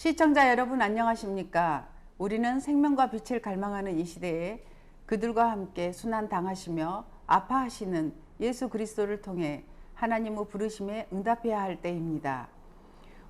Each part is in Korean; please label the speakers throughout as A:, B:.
A: 시청자 여러분 안녕하십니까? 우리는 생명과 빛을 갈망하는 이 시대에 그들과 함께 순환 당하시며 아파하시는 예수 그리스도를 통해 하나님의 부르심에 응답해야 할 때입니다.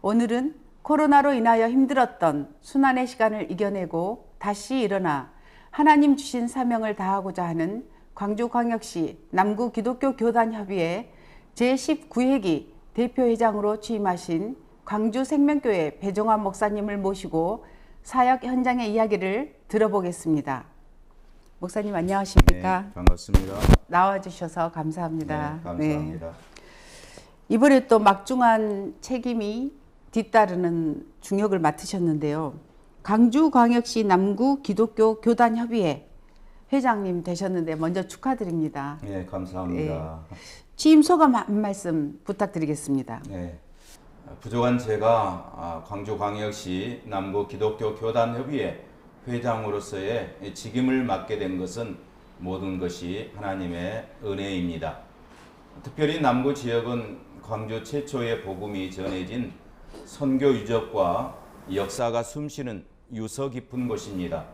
A: 오늘은 코로나로 인하여 힘들었던 순환의 시간을 이겨내고 다시 일어나 하나님 주신 사명을 다하고자 하는 광주광역시 남구 기독교 교단 협의회 제19회기 대표회장으로 취임하신 광주 생명교회 배종환 목사님을 모시고 사역 현장의 이야기를 들어보겠습니다. 목사님 안녕하십니까?
B: 네, 반갑습니다.
A: 나와주셔서 감사합니다.
B: 네, 감사합니다.
A: 이번에 또 막중한 책임이 뒤따르는 중역을 맡으셨는데요. 강주광역시 남구 기독교 교단 협의회 회장님 되셨는데 먼저 축하드립니다.
B: 네, 감사합니다.
A: 취임 소감 한 말씀 부탁드리겠습니다.
B: 네. 부족한 제가 아, 광주광역시 남구 기독교 교단 협의회 회장으로서의 직임을 맡게 된 것은 모든 것이 하나님의 은혜입니다. 특별히 남구 지역은 광주 최초의 복음이 전해진 선교 유적과 역사가 숨쉬는 유서 깊은 곳입니다.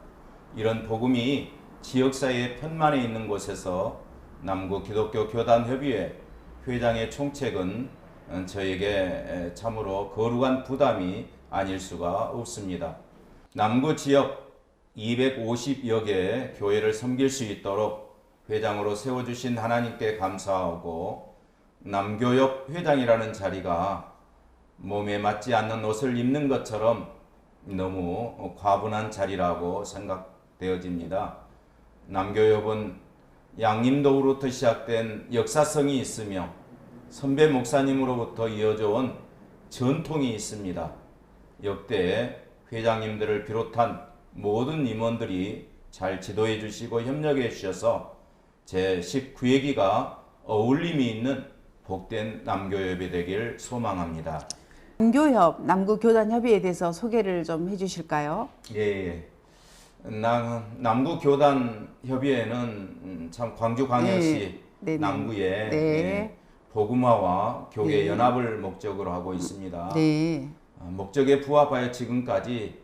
B: 이런 복음이 지역사회의 편만에 있는 곳에서 남구 기독교 교단 협의회 회장의 총책은 저에게 참으로 거룩한 부담이 아닐 수가 없습니다. 남구 지역 250여 개의 교회를 섬길 수 있도록 회장으로 세워주신 하나님께 감사하고 남교협 회장이라는 자리가 몸에 맞지 않는 옷을 입는 것처럼 너무 과분한 자리라고 생각되어집니다. 남교협은 양림도로부터 시작된 역사성이 있으며 선배 목사님으로부터 이어져 온 전통이 있습니다. 역대 회장님들을 비롯한 모든 임원들이 잘 지도해 주시고 협력해 주셔서 제 19회기가 어울림이 있는 복된 남교협이 되길 소망합니다.
A: 남교협 남구 교단 협의회에 대해서 소개를 좀 해주실까요?
B: 예, 예. 남, 남구 교단 협의회는 음, 참 광주 광역시
A: 네, 네, 네.
B: 남구에
A: 네.
B: 예, 복음화와 교회
A: 네.
B: 연합을 목적으로 하고 있습니다.
A: 네,
B: 어, 목적에 부합하여 지금까지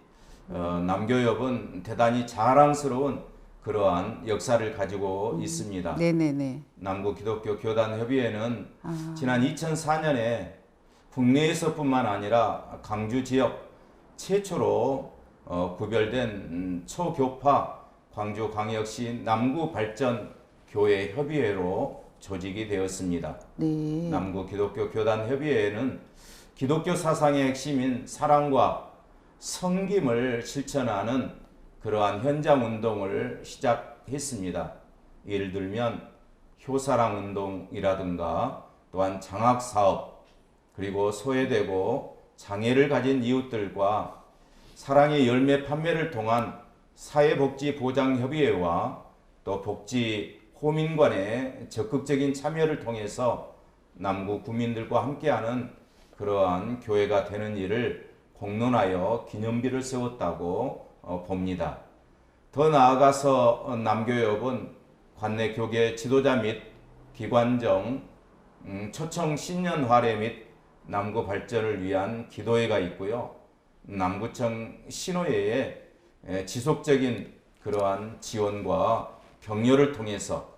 B: 어, 남교협은 대단히 자랑스러운 그러한 역사를 가지고 있습니다.
A: 네, 네, 네.
B: 남구 기독교 교단 협의회는
A: 아,
B: 지난 2004년에 국내에서뿐만 아니라 강주 지역 최초로 어, 구별된 음, 초교파 광주 광역시 남구 발전 교회 협의회로 조직이 되었습니다.
A: 네,
B: 남구 기독교 교단 협의회는 기독교 사상의 핵심인 사랑과 섬김을 실천하는 그러한 현장 운동을 시작했습니다. 예를 들면 효사랑 운동이라든가 또한 장학 사업 그리고 소외되고 장애를 가진 이웃들과 사랑의 열매 판매를 통한 사회복지 보장 협의회와 또 복지 호민관의 적극적인 참여를 통해서 남구 구민들과 함께하는 그러한 교회가 되는 일을 공론하여 기념비를 세웠다고 어, 봅니다. 더 나아가서 어, 남교협은 관내 교계 지도자 및 기관정 음, 초청 신년 활례 및 남구 발전을 위한 기도회가 있고요. 남구청 신호회에 에, 지속적인 그러한 지원과 격려를 통해서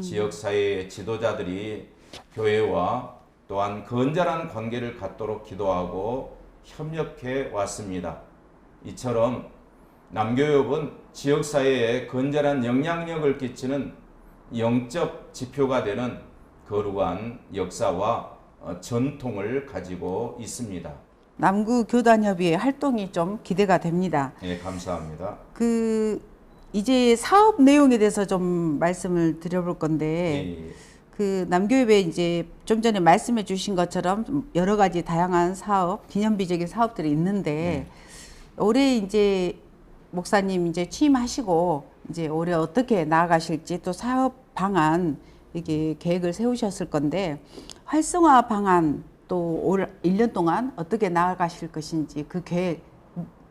B: 지역 사회의 지도자들이 교회와 또한 건전한 관계를 갖도록 기도하고 협력해 왔습니다. 이처럼 남교협은 지역 사회에 건전한 영향력을 끼치는 영적 지표가 되는 거룩한 역사와 어, 전통을 가지고 있습니다.
A: 남구 교단 협의회 활동이 좀 기대가 됩니다.
B: 예, 감사합니다.
A: 그 이제 사업 내용에 대해서 좀 말씀을 드려볼 건데
B: 예, 예.
A: 그 남교협에 이제 좀 전에 말씀해 주신 것처럼 좀 여러 가지 다양한 사업, 기념비적인 사업들이 있는데 올해 이제 목사님 이제 취임하시고 이제 올해 어떻게 나아가실지 또 사업 방안 이게 계획을 세우셨을 건데 활성화 방안 또 올 1년 동안 어떻게 나아가실 것인지 그 계획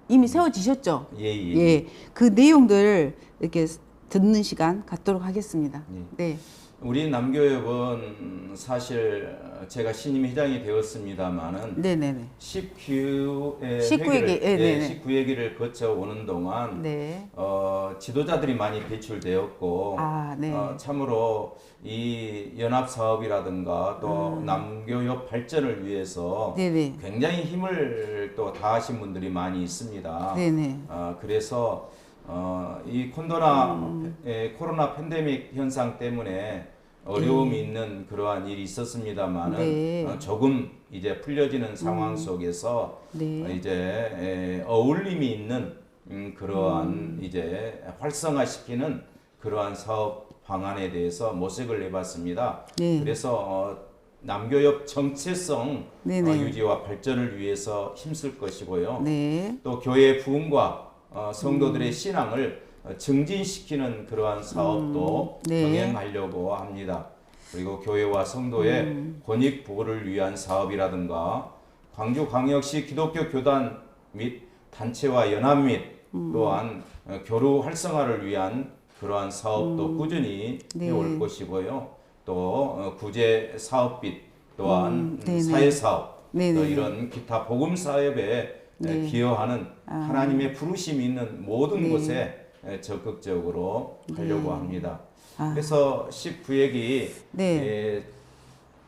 A: 이미 세워지셨죠?
B: 예, 예.
A: 예. 그 내용들 이렇게 듣는 시간 갖도록 하겠습니다.
B: 예.
A: 네.
B: 우리 남교협은 사실 제가 신임 회장이 되었습니다만은
A: 네네네.
B: 19회
A: 19회
B: 회기를,
A: 기, 예, 네네.
B: 19회기를 거쳐 오는 동안
A: 네.
B: 어, 지도자들이 많이 배출되었고
A: 아, 네.
B: 어, 참으로 이 연합 사업이라든가 또 남교협 발전을 위해서
A: 음. 네네.
B: 굉장히 힘을 또 다하신 분들이 많이 있습니다.
A: 네네.
B: 어, 그래서 어, 이 콘도나
A: 음.
B: 에, 코로나 팬데믹 현상 때문에 어려움이 있는 그러한 일이 있었습니다만은
A: 네.
B: 어, 조금 이제 풀려지는 상황 속에서
A: 네.
B: 어, 이제 에, 어울림이 있는 음, 그러한 이제 활성화시키는 그러한 사업 방안에 대해서 모색을 해봤습니다.
A: 네.
B: 그래서 어, 남교협 정체성
A: 네 네.
B: 어, 유지와 발전을 위해서 힘쓸 것이고요.
A: 네.
B: 또 교회 부흥과 어, 성도들의 신앙을 어, 증진시키는 그러한 사업도
A: 네.
B: 병행하려고 합니다. 그리고 교회와 성도의
A: 음.
B: 권익 보호를 위한 사업이라든가 광주광역시 기독교 교단 및 단체와 연합 및
A: 음.
B: 또한 어, 교류 활성화를 위한 그러한 사업도 꾸준히
A: 음. 네.
B: 해올 것이고요. 또 어, 구제 사업빛 또한
A: 음, 네네.
B: 사회 사업. 또 이런 기타 복음 사업에
A: 네.
B: 기여하는
A: 아.
B: 하나님의 부르심이 있는 모든
A: 네.
B: 곳에 에, 적극적으로 하려고 합니다.
A: 아.
B: 그래서 19회기
A: 네.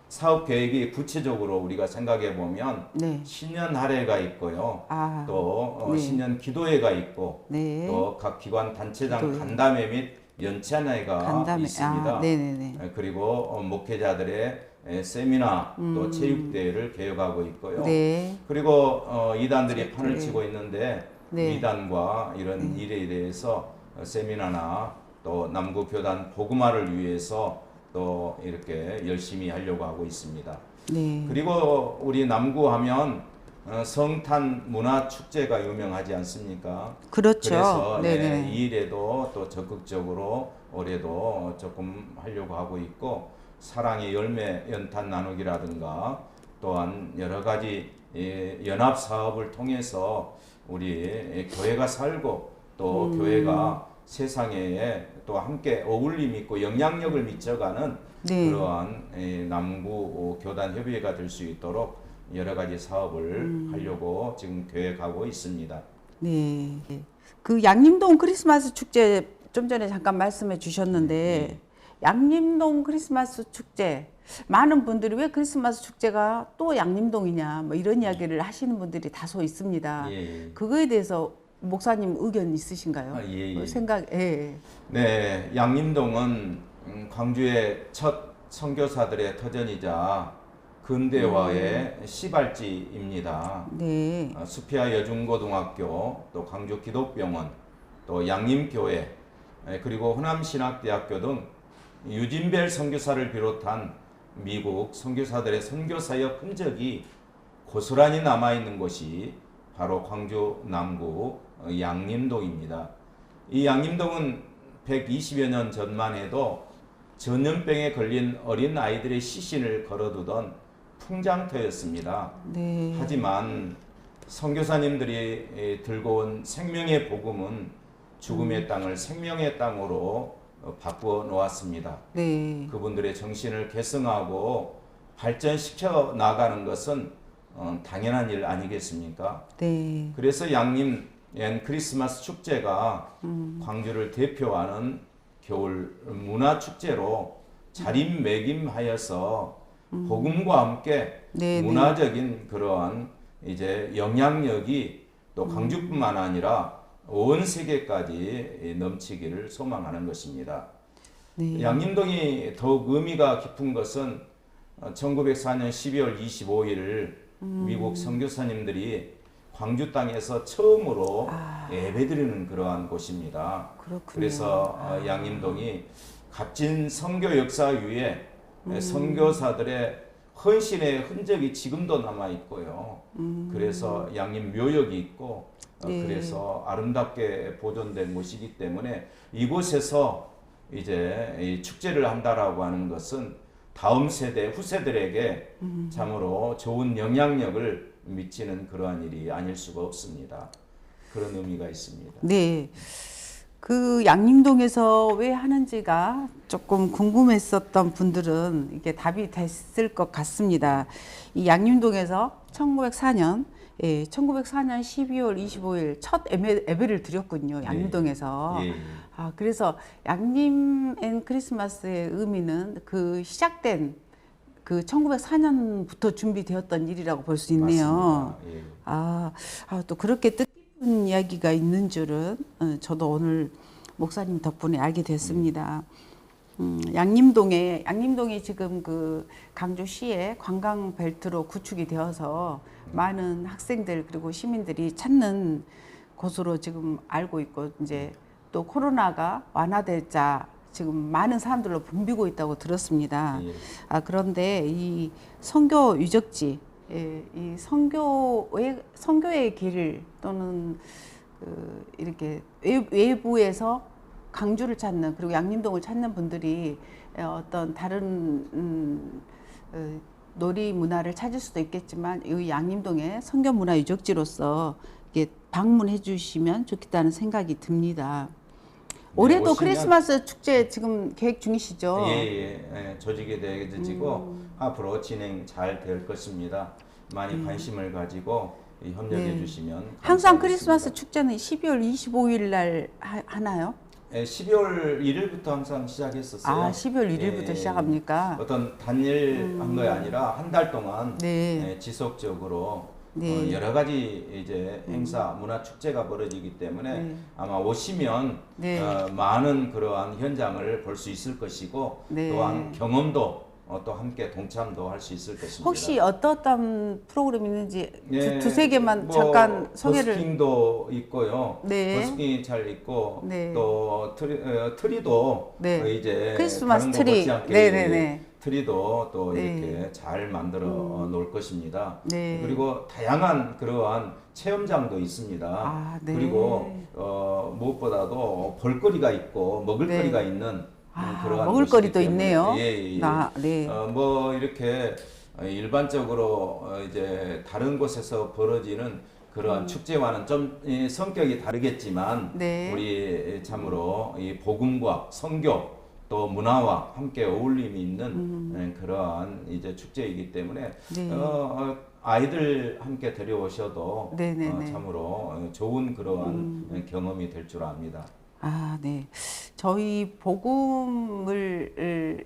B: 사업 계획이 구체적으로 우리가 생각해 보면
A: 네.
B: 신년 할애가 있고요.
A: 아.
B: 또 어,
A: 네.
B: 신년 기도회가 있고
A: 네.
B: 또각 기관 단체장
A: 기도회.
B: 간담회 및 연찬회가
A: 간담회.
B: 있습니다.
A: 아, 네네네.
B: 에, 그리고 어, 목회자들의 에, 세미나 또 체육대회를 계획하고 있고요.
A: 음. 네.
B: 그리고 어, 이단들이 판을
A: 네.
B: 치고 있는데
A: 네.
B: 이단과 이런 일에 대해서 어, 세미나나 또 남구 교단 복음화를 위해서 또 이렇게 열심히 하려고 하고 있습니다.
A: 네.
B: 그리고 우리 남구 하면 어, 성탄 문화 축제가 유명하지 않습니까?
A: 그렇죠.
B: 그래서 네,
A: 네네.
B: 이 일에도 또 적극적으로 올해도 조금 하려고 하고 있고 사랑의 열매 연탄 나누기라든가 또한 여러 가지 예, 연합 사업을 통해서 우리 예, 교회가 살고 또
A: 음.
B: 교회가 세상에 또 함께 어울림 있고 영향력을 미쳐가는
A: 네.
B: 그러한 예, 남구 교단 협의회가 될 수 있도록 여러 가지 사업을
A: 음.
B: 하려고 지금 계획하고 있습니다.
A: 네. 그 양림동 크리스마스 축제 좀 전에 잠깐 말씀해 주셨는데
B: 네.
A: 양림동 크리스마스 축제 많은 분들이 왜 크리스마스 축제가 또 양림동이냐 뭐 이런 이야기를 하시는 분들이 다소 있습니다.
B: 예, 예.
A: 그거에 대해서 목사님 의견 있으신가요?
B: 아, 예, 예.
A: 뭐 생각 예.
B: 네, 양림동은 음, 광주의 첫 선교사들의 터전이자 근대화의 시발지입니다.
A: 네.
B: 어, 수피아 여중고등학교, 또 광주 기독병원, 또 양림교회, 에, 그리고 호남신학대학교 등 유진별 선교사를 비롯한 미국 선교사들의 선교 사역 흔적이 고스란히 남아 있는 곳이 바로 광주 남구 어, 양림동입니다. 이 양림동은 120여 년 전만 해도 전염병에 걸린 어린 아이들의 시신을 걸어두던 풍장터였습니다.
A: 네.
B: 하지만 선교사님들이 에, 들고 온 생명의 복음은 죽음의 땅을 생명의 땅으로 어, 바꾸어 놓았습니다.
A: 네.
B: 그분들의 정신을 개성하고 발전시켜 나가는 것은 어, 당연한 일 아니겠습니까?
A: 네.
B: 그래서 양림 엔 크리스마스 축제가
A: 음.
B: 광주를 대표하는 겨울 문화 축제로 자립매김하여서 복음과 함께
A: 음. 네, 네.
B: 문화적인 그러한 이제 영향력이 또 광주뿐만 아니라 온 세계까지 넘치기를 소망하는 것입니다.
A: 네.
B: 양림동이 더욱 의미가 깊은 것은 1904년 12월 25일
A: 음.
B: 미국 선교사님들이 광주 땅에서 처음으로
A: 아.
B: 예배드리는 그러한 곳입니다.
A: 그렇군요.
B: 그래서 어, 양림동이 값진 선교 역사 위에 선교사들의 헌신의 흔적이 지금도 남아 있고요. 그래서 양림 묘역이 있고 어,
A: 네.
B: 그래서 아름답게 보존된 곳이기 때문에 이곳에서 이제 이 축제를 한다라고 하는 것은 다음 세대 후세들에게 참으로 좋은 영향력을 미치는 그러한 일이 아닐 수가 없습니다. 그런 의미가 있습니다.
A: 네. 그 양림동에서 왜 하는지가 조금 궁금했었던 분들은 이게 답이 됐을 것 같습니다. 이 양림동에서 1904년 예, 1904년 12월 25일 첫 예배, 예배 를 드렸군요. 양림동에서.
B: 예, 예.
A: 아, 그래서 양림 앤 크리스마스의 의미는 그 시작된 그 1904년부터 준비되었던 일이라고 볼 수 있네요.
B: 예.
A: 아, 아, 또 그렇게 뜻 깊은 이야기가 있는 줄은 어, 저도 오늘 목사님 덕분에 알게 됐습니다. 음, 양림동에 양림동이 지금 그 강주시의 관광 벨트로 구축이 되어서 많은 학생들 그리고 시민들이 찾는 곳으로 지금 알고 있고 이제 또 코로나가 완화되자 지금 많은 사람들로 붐비고 있다고 들었습니다.
B: 예.
A: 아 그런데 이 선교 유적지, 예, 이 선교의 선교의 길 또는 그 이렇게 외- 외부에서 강주를 찾는 그리고 양림동을 찾는 분들이 에, 어떤 다른 음, 어, 놀이 문화를 찾을 수도 있겠지만 이 양림동의 선교 문화 유적지로서 방문해 주시면 좋겠다는 생각이 듭니다. 올해도
B: 오시면-
A: 크리스마스 축제 지금 계획 중이시죠?
B: 예, 예, 예, 조직이 되어지고
A: 음.
B: 앞으로 진행 잘 될 것입니다. 많이 관심을 가지고 이 협력해
A: 네.
B: 주시면
A: 항상. 크리스마스 축제는 12월 25일 날 하, 하나요?
B: 예, 12월 1일부터 항상 시작했었어요.
A: 아, 12월 1일부터
B: 예,
A: 시작합니까?
B: 어떤 단일 한 거에 아니라 한 달 동안
A: 네.
B: 예, 지속적으로
A: 네.
B: 어, 여러 가지 이제 행사, 문화 축제가 벌어지기 때문에
A: 네.
B: 아마 오시면
A: 네.
B: 어, 많은 그러한 현장을 볼 수 있을 것이고
A: 네.
B: 또한 경험도 어, 또 함께 동참도 할 수 있을 것입니다.
A: 혹시 어떤 프로그램 있는지
B: 예,
A: 두, 두세 개만
B: 뭐
A: 잠깐 소개를
B: 버스킹도 있고요.
A: 네.
B: 버스킹이 잘 있고
A: 네.
B: 또 트리, 어, 트리도
A: 네.
B: 어, 이제
A: 크리스마스 트리. 네네네.
B: 트리도 또
A: 네.
B: 이렇게 잘 만들어 어, 놓을 것입니다.
A: 네.
B: 그리고 다양한 그러한 체험장도 있습니다.
A: 아, 네.
B: 그리고 어, 무엇보다도 볼거리가 있고 먹을거리가 있는 음,
A: 아,
B: 그러한
A: 먹을거리도 있네요.
B: 예, 예, 예.
A: 나, 네.
B: 어, 뭐 이렇게 어, 일반적으로 어, 이제 다른 곳에서 벌어지는 그러한 축제와는 좀 이, 성격이 다르겠지만
A: 음. 네.
B: 우리 참으로 이 복음과 성교 또 문화와 함께 어울림이 있는 음, 그러한 이제 축제이기 때문에
A: 네.
B: 어, 어, 아이들 함께 데려오셔도.
A: 음.
B: 어, 참으로 어, 좋은 그러한 경험이 될 줄 압니다.
A: 아, 네. 저희 복음을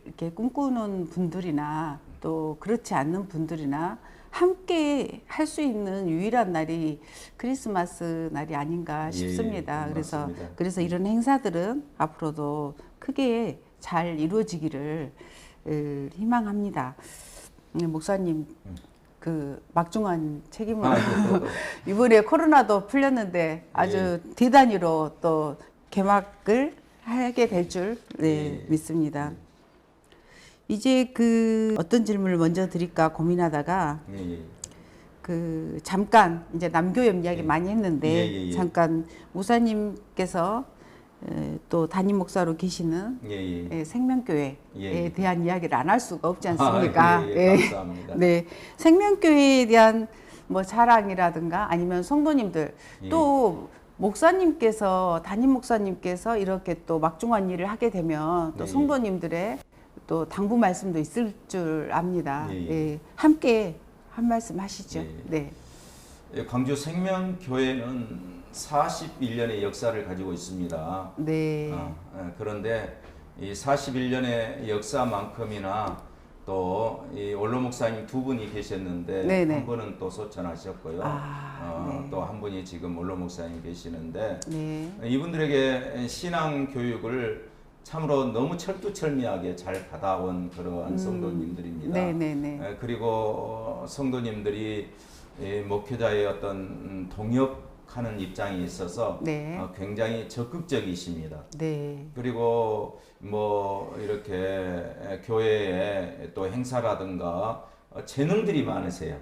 A: 이렇게 꿈꾸는 분들이나 또 그렇지 않는 분들이나 함께 할 수 있는 유일한 날이 크리스마스 날이 아닌가
B: 예,
A: 싶습니다.
B: 예,
A: 그래서
B: 맞습니다.
A: 그래서 이런 행사들은 앞으로도 크게 잘 이루어지기를 을, 희망합니다. 음, 목사님 그 막중한 책임을
B: 아이고.
A: 이번에 코로나도 풀렸는데 아주
B: 예.
A: 대단히로 또 개막을 하게 될줄 네,
B: 예.
A: 믿습니다. 이제 그 어떤 질문을 먼저 드릴까 고민하다가
B: 예, 예.
A: 그 잠깐 이제 남교염 이야기
B: 예.
A: 많이 했는데
B: 예.
A: 잠깐 무사님께서 에, 또 담임 목사로 계시는
B: 예, 예.
A: 예, 생명교회에
B: 예, 예.
A: 대한 이야기를 안 할 수가 없지 않습니까?
B: 아, 예, 예, 감사합니다.
A: 네, 생명교회에 대한 뭐 자랑이라든가 아니면 성도님들
B: 예.
A: 또 목사님께서 담임 목사님께서 이렇게 또 막중한 일을 하게 되면 또. 성도님들의 또 당부 말씀도 있을 줄 압니다.
B: 예,
A: 함께 한 말씀 하시죠. 네,
B: 예, 광주 생명교회는 41년의 역사를 가지고 있습니다.
A: 네,
B: 어, 예, 그런데 이 41년의 역사만큼이나 또이 원로 목사님 두 분이 계셨는데
A: 네네.
B: 한 분은 또 소천하셨고요.
A: 아,
B: 어,
A: 네.
B: 또한 분이 지금 원로 목사님 계시는데
A: 네,
B: 이분들에게 신앙 교육을 참으로 너무 철두철미하게 잘 받아온 그러한 성도님들입니다.
A: 네, 네, 네,
B: 에, 그리고 성도님들이 이 목회자의 어떤 음, 동역 하는 입장에 있어서
A: 네.
B: 어, 굉장히 적극적이십니다.
A: 네,
B: 그리고 뭐 이렇게 에, 교회에 또 행사라든가 어, 재능들이 많으세요.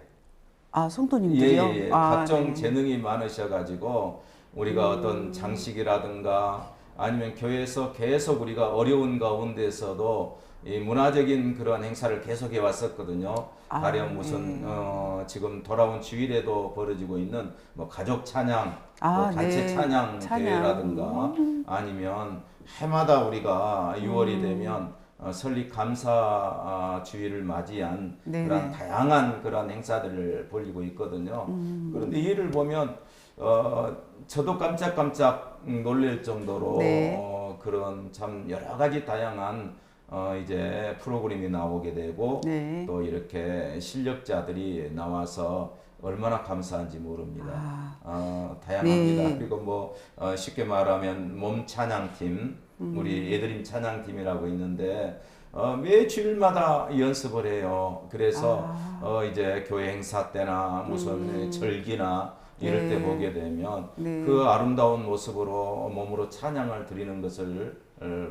A: 아 성도님들이요.
B: 예, 예, 예.
A: 아,
B: 각종
A: 네.
B: 재능이 많으셔가지고 우리가 어떤 장식이라든가 아니면 교회에서 계속 우리가 어려운 가운데서도 이 문화적인 그런 행사를 계속해 왔었거든요.
A: 아,
B: 가령 무슨
A: 네.
B: 어, 지금 돌아온 주일에도 벌어지고 있는 뭐 가족 찬양,
A: 아,
B: 뭐 단체
A: 네. 찬양.
B: 대회라든가 아니면 해마다 우리가 6월이
A: 음.
B: 되면 어, 설립 감사 아, 주일을 맞이한
A: 네네.
B: 그런 다양한 그런 행사들을 벌이고 있거든요.
A: 음.
B: 그런데 이를 보면 어, 저도 깜짝깜짝 놀랄 정도로
A: 네.
B: 어, 그런 참 여러 가지 다양한 어, 이제 프로그램이 나오게 되고
A: 네.
B: 또 이렇게 실력자들이 나와서 얼마나 감사한지 모릅니다.
A: 아.
B: 어, 다양합니다.
A: 네.
B: 그리고 뭐 어, 쉽게 말하면 몸 찬양팀,
A: 음.
B: 우리 애드림 찬양팀이라고 있는데 어, 매 주일마다 연습을 해요. 그래서
A: 아.
B: 어, 이제 교회 행사 때나 무슨 절기나 이럴
A: 네.
B: 때 보게 되면
A: 네.
B: 그 아름다운 모습으로 몸으로 찬양을 드리는 것을 어,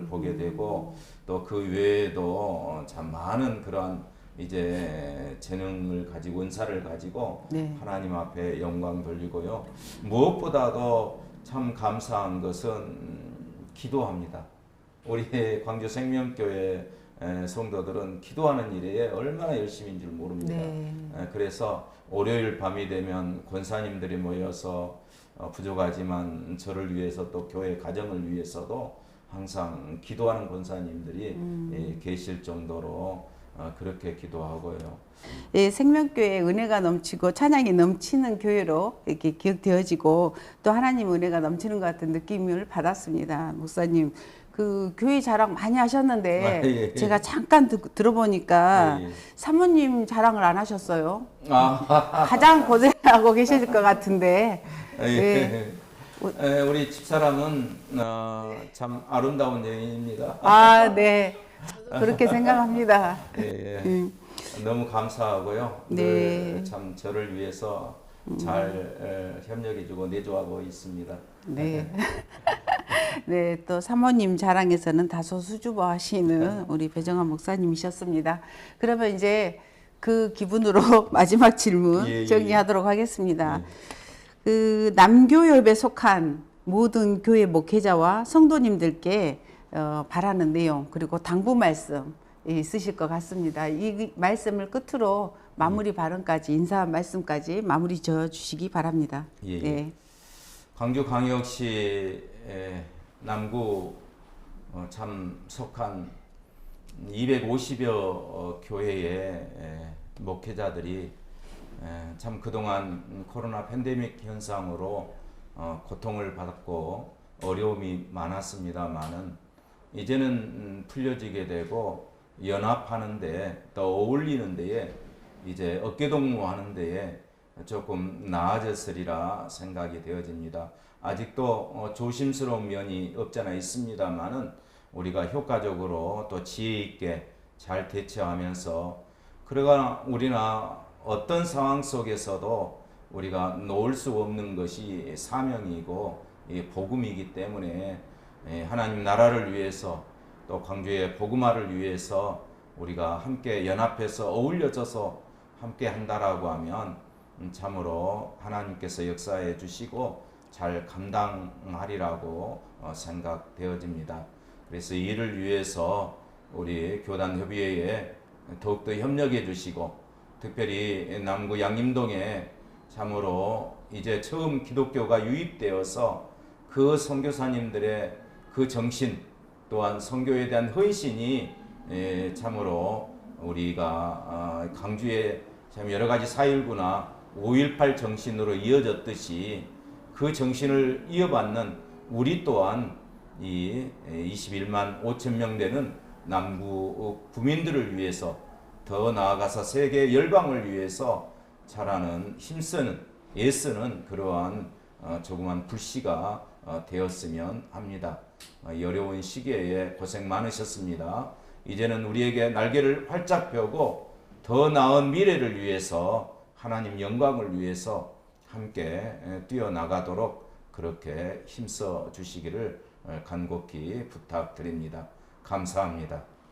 B: 보게
A: 음.
B: 되고 또 그 외에도 어, 참 많은 그런 이제 재능을 가지고 은사를 가지고
A: 네.
B: 하나님 앞에 영광 돌리고요. 무엇보다도 참 감사한 것은 기도합니다. 우리 광주 생명교회 에, 성도들은 기도하는 일에 얼마나 열심인 줄 모릅니다.
A: 네.
B: 에, 그래서 월요일 밤이 되면 권사님들이 모여서 어, 부족하지만 저를 위해서 또 교회 가정을 위해서도 항상 기도하는 권사님들이
A: 음.
B: 예, 계실 정도로 어, 그렇게 기도하고요.
A: 예, 생명교회 은혜가 넘치고 찬양이 넘치는 교회로 이렇게 기억되어지고 또 하나님 은혜가 넘치는 것 같은 느낌을 받았습니다. 목사님, 그 교회 자랑 많이 하셨는데
B: 아, 예, 예.
A: 제가 잠깐 듣, 들어보니까
B: 예, 예.
A: 사모님 자랑을 안 하셨어요.
B: 아,
A: 가장 고생하고 계실 것 같은데.
B: 예. 에, 우리 집사람은 어, 참 아름다운 여인입니다.
A: 아, 네. 그렇게 생각합니다.
B: 예, 예.
A: 음.
B: 너무 감사하고요.
A: 네.
B: 늘 참 저를 위해서 잘 에, 협력해주고 내조하고 있습니다.
A: 네. 네, 또 사모님 자랑에서는 다소 수줍어 하시는 우리 배정환 목사님이셨습니다. 그러면 이제 그 기분으로 마지막 질문
B: 예, 예,
A: 정리하도록 하겠습니다. 그 남교협에 속한 모든 교회 목회자와 성도님들께 어, 바라는 내용 그리고 당부 말씀 있으실 것 같습니다. 이 말씀을 끝으로 마무리 발언까지 인사 말씀까지 마무리 지어 주시기 바랍니다.
B: 예, 예.
A: 네.
B: 광주광역시 에, 남구 어, 참 속한 250여 어, 교회의 에, 목회자들이 에, 참 그동안 코로나 팬데믹 현상으로 어, 고통을 받았고 어려움이 많았습니다만은 이제는 음, 풀려지게 되고 연합하는데 더 어울리는 데에 이제 어깨동무하는 데에 조금 나아졌으리라 생각이 되어집니다. 아직도 어, 조심스러운 면이 없잖아 있습니다만은 우리가 효과적으로 또 지혜 있게 잘 대처하면서 그러나 우리나 어떤 상황 속에서도 우리가 놓을 수 없는 것이 사명이고 이 복음이기 때문에 예, 하나님 나라를 위해서 또 광주의 복음화를 위해서 우리가 함께 연합해서 어울려져서 함께 한다라고 하면 음, 참으로 하나님께서 역사해 주시고 잘 감당하리라고 어, 생각되어집니다. 그래서 이 일을 위해서 우리 교단 협의회에 더욱더 협력해 주시고 특별히 남구 양림동에 참으로 이제 처음 기독교가 유입되어서 그 선교사님들의 그 정신 또한 선교에 대한 헌신이 예, 참으로 우리가 아, 강주의 참 여러 가지 4.19나 5.18 정신으로 이어졌듯이 그 정신을 이어받는 우리 또한 이 21만 5천 명 되는 남구 구민들을 위해서 더 나아가서 세계 열방을 위해서 자라는 힘쓰는 애쓰는 그러한 어, 조그만 불씨가 어, 되었으면 합니다. 어, 이 어려운 시기에 고생 많으셨습니다. 이제는 우리에게 날개를 활짝 펴고 더 나은 미래를 위해서 하나님 영광을 위해서 함께 에, 뛰어나가도록 그렇게 힘써 주시기를 에, 간곡히 부탁드립니다. 감사합니다.